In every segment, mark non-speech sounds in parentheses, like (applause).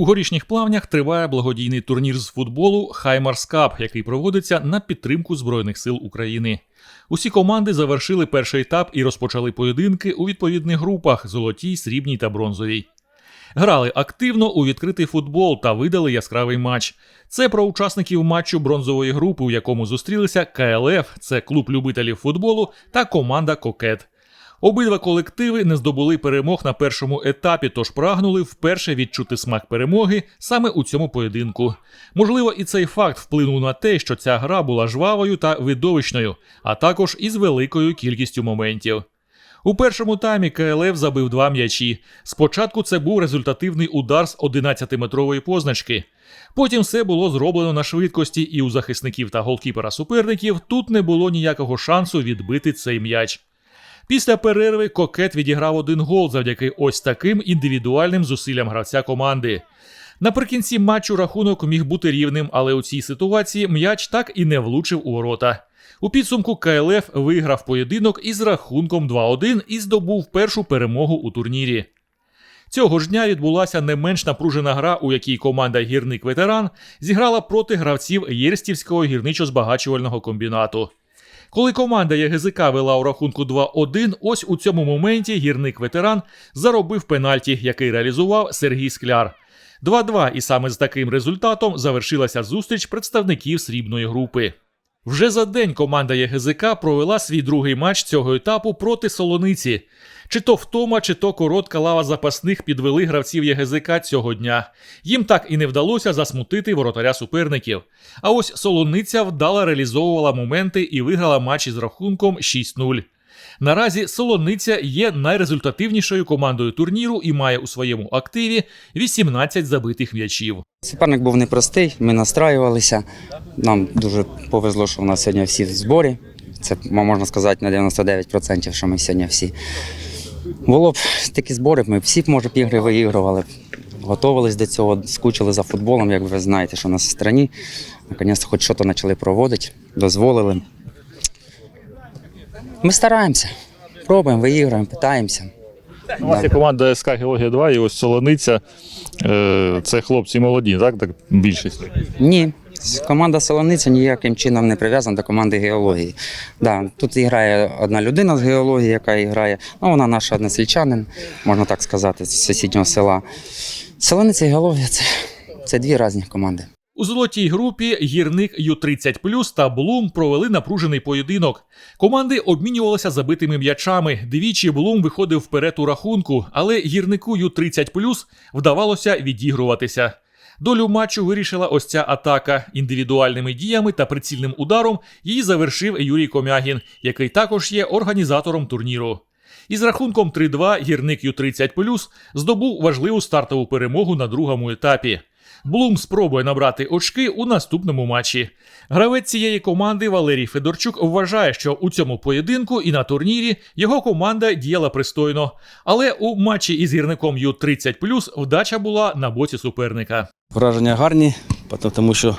У горішніх плавнях триває благодійний турнір з футболу Хаймарс Кап, який проводиться на підтримку Збройних сил України. Усі команди завершили перший етап і розпочали поєдинки у відповідних групах золотій, срібній та бронзовій. Грали активно у відкритий футбол та видали яскравий матч. Це про учасників матчу бронзової групи, у якому зустрілися КЛФ, це клуб любителів футболу, та команда Кокет. Обидва колективи не здобули перемог на першому етапі, тож прагнули вперше відчути смак перемоги саме у цьому поєдинку. Можливо, і цей факт вплинув на те, що ця гра була жвавою та видовищною, а також із великою кількістю моментів. У першому таймі КЛФ забив два м'ячі. Спочатку це був результативний удар з 11-метрової позначки. Потім все було зроблено на швидкості, і у захисників та голкіпера суперників тут не було ніякого шансу відбити цей м'яч. Після перерви кокет відіграв один гол завдяки ось таким індивідуальним зусиллям гравця команди. Наприкінці матчу рахунок міг бути рівним, але у цій ситуації м'яч так і не влучив у ворота. У підсумку КЛФ виграв поєдинок із рахунком 2-1 і здобув першу перемогу у турнірі. Цього ж дня відбулася не менш напружена гра, у якій команда гірник ветеран зіграла проти гравців Єрстівського гірничо-збагачувального комбінату. Коли команда ЄГЗК вела у рахунку 2-1, ось у цьому моменті гірник ветеран заробив пенальті, який реалізував Сергій Скляр. 2-2, і саме з таким результатом завершилася зустріч представників срібної групи. Вже за день команда ЄГЗК провела свій другий матч цього етапу проти Солониці. Чи то втома, чи то коротка лава запасних підвели гравців ЄГЗК цього дня. Їм так і не вдалося засмутити воротаря суперників. А ось Солониця вдало реалізовувала моменти і виграла матч із рахунком 6-0. Наразі Солониця є найрезультативнішою командою турніру і має у своєму активі 18 забитих м'ячів. Суперник був непростий, ми настраювалися. Нам дуже повезло, що у нас сьогодні всі в зборі. Це можна сказати на 99%, що ми сьогодні всі. Було б такі збори, ми всі, може, б ігри виігрували. Готувались до цього, скучили за футболом, як ви знаєте, що у нас в країні. Наконець, хоч щось почали проводити, дозволили. Ми стараємося, пробуємо, виіграємо, питаємося. У вас є команда СК Геологія 2 і ось Солониця. Е, Це хлопці молоді, так? так більшість. Ні, команда Солониця ніяким чином не прив'язана до команди геології. Да, тут грає одна людина з геології, яка грає. Ну, вона наша односельчанин, можна так сказати, з сусіднього села. Солониця і геологія це, це дві різні команди. У золотій групі гірник Ю-30+, та Блум провели напружений поєдинок. Команди обмінювалися забитими м'ячами. Двічі Блум виходив вперед у рахунку, але гірнику Ю-30+, вдавалося відігруватися. Долю матчу вирішила ось ця атака. Індивідуальними діями та прицільним ударом її завершив Юрій Комягін, який також є організатором турніру. Із рахунком 3-2 гірник Ю-30+, здобув важливу стартову перемогу на другому етапі. Блум спробує набрати очки у наступному матчі. Гравець цієї команди Валерій Федорчук вважає, що у цьому поєдинку і на турнірі його команда діяла пристойно. Але у матчі із гірником Ю-30+, вдача була на боці суперника. Враження гарні, тому що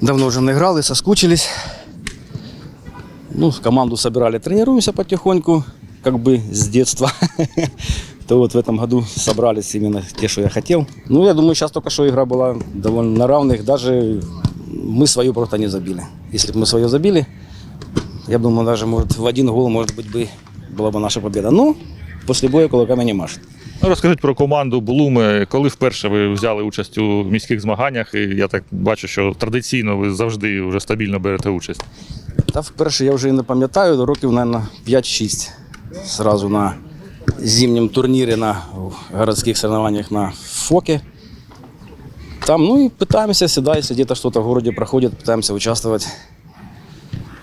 давно вже не грали, соскучились. Ну, команду собирали, тренируемся потихоньку, как бы с детства. (laughs) То вот в этом году собрались именно те, что я хотел. Ну, я думаю, сейчас только что игра была довольно на равных. Даже мы свою просто не забили. Если бы мы свое забили, я думаю, даже может в один гол, может быть, бы была бы наша победа. Ну, после боя кулаками не машет. Ну, Розкажіть про команду Блуми. Коли вперше ви взяли участь у міських змаганнях, і я так бачу, що традиційно ви завжди вже стабільно берете участь. Та вперше я вже і не пам'ятаю, років, мабуть, 5-6. Зразу на зимнем турнірі на городських соревнованиях на ФОКе. Там, ну и пытаемся всегда, если где-то что-то в городе проходит, пытаемся участвовать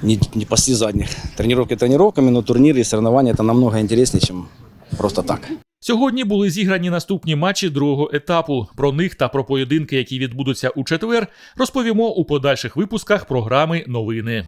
не, не пасти задних. Тренировки тренировками, но турниры и соревнования это намного интереснее, чем просто так. Сьогодні були зіграні наступні матчі другого етапу. Про них та про поєдинки, які відбудуться у четвер, розповімо у подальших випусках програми Новини.